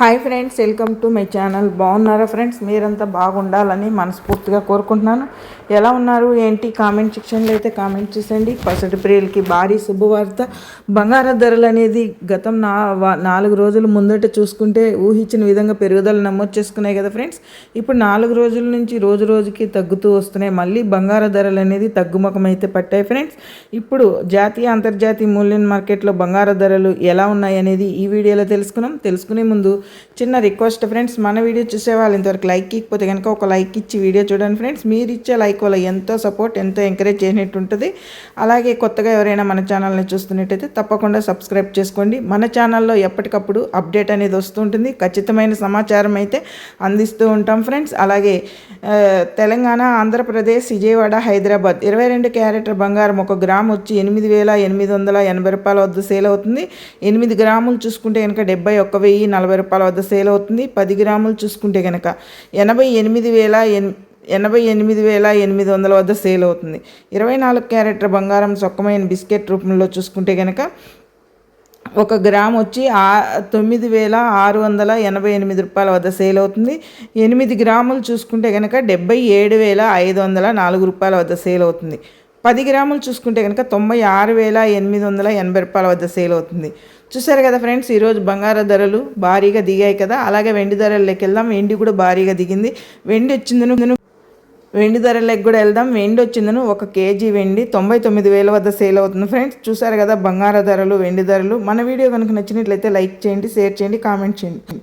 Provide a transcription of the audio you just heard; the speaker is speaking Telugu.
Hi friends welcome to my channel బాగున్నారా ఫ్రెండ్స్ మీరంతా బాగుండాలని మనస్ఫూర్తిగా కోరుకుంటున్నాను. ఎలా ఉన్నారు? ఏంటి? కామెంట్ సెక్షన్లో అయితే కామెంట్ చేసేయండి. పసటి ప్రియులకి భారీ శుభవార్త. బంగార ధరలు అనేది గతం నా నాలుగు రోజుల ముందట చూసుకుంటే ఊహించిన విధంగా పెరుగుదల నమోదు చేసుకున్నాయి కదా ఫ్రెండ్స్ ఇప్పుడు నాలుగు రోజుల నుంచి రోజు రోజుకి తగ్గుతూ వస్తున్నాయి. మళ్ళీ బంగార ధరలు అనేది తగ్గుముఖం అయితే పట్టాయి ఫ్రెండ్స్ ఇప్పుడు జాతీయ అంతర్జాతీయ మూల్యం మార్కెట్లో బంగార ధరలు ఎలా ఉన్నాయి అనేది ఈ వీడియోలో తెలుసుకున్నాం. తెలుసుకునే ముందు చిన్న రిక్వెస్ట్ ఫ్రెండ్స్ మన వీడియో చూసే వాళ్ళు ఇంతవరకు లైక్ ఇకపోతే కనుక ఒక లైక్ ఇచ్చి వీడియో చూడండి ఫ్రెండ్స్ మీరు ఇచ్చే లైక్ వల్ల ఎంతో సపోర్ట్ ఎంతో ఎంకరేజ్ చేసినట్టు ఉంటుంది అలాగే కొత్తగా ఎవరైనా మన ఛానల్ని చూస్తున్నట్టయితే తప్పకుండా సబ్స్క్రైబ్ చేసుకోండి. మన ఛానల్లో ఎప్పటికప్పుడు అప్డేట్ అనేది వస్తుంటుంది. ఖచ్చితమైన సమాచారం అయితే అందిస్తూ ఉంటాం ఫ్రెండ్స్ అలాగే తెలంగాణ ఆంధ్రప్రదేశ్ విజయవాడ హైదరాబాద్ ఇరవై రెండు క్యారెట్ బంగారం ఒక గ్రామ్ వచ్చి ఎనిమిది వేల ఎనిమిది వందల ఎనభై రూపాయల వద్ద సేల్ అవుతుంది. ఎనిమిది గ్రాములు చూసుకుంటే కనుక డెబ్బై ఒక్క వెయ్యి నలభై రూపాయలు రూపాయల వద్ద సేల్ అవుతుంది. పది గ్రాములు చూసుకుంటే కనుక ఎనభై ఎనిమిది వేల ఎన్ ఎనభై ఎనిమిది వేల ఎనిమిది వందల వద్ద సేల్ అవుతుంది. ఇరవై నాలుగు క్యారెట్ల బంగారం సొక్కమైన బిస్కెట్ రూపంలో చూసుకుంటే కనుక ఒక గ్రామ్ వచ్చి ఆ తొమ్మిది వేల ఆరు వందల ఎనభై ఎనిమిది రూపాయల వద్ద సేల్ అవుతుంది. ఎనిమిది గ్రాములు చూసుకుంటే కనుక డెబ్బై ఏడు వేల ఐదు వందల నాలుగు రూపాయల వద్ద సేల్ అవుతుంది. పది గ్రాములు చూసుకుంటే కనుక తొంభై ఆరు వేల ఎనిమిది వందల ఎనభై రూపాయల వద్ద సేల్ అవుతుంది. చూసారు కదా ఫ్రెండ్స్ ఈరోజు బంగారు ధరలు భారీగా దిగాయి కదా అలాగే వెండి ధరల్లోకి వెళ్దాం. వెండి కూడా భారీగా దిగింది. వెండి వచ్చిందను వెండి ధరలకు కూడా వెళ్దాం. వెండి వచ్చిందను ఒక కేజీ వెండి తొంభై తొమ్మిది వేల వద్ద సేల్ అవుతుంది ఫ్రెండ్స్. చూసారు కదా బంగార ధరలు వెండి ధరలు. మన వీడియో కనుక నచ్చినట్లయితే లైక్ చేయండి షేర్ చేయండి కామెంట్ చేయండి.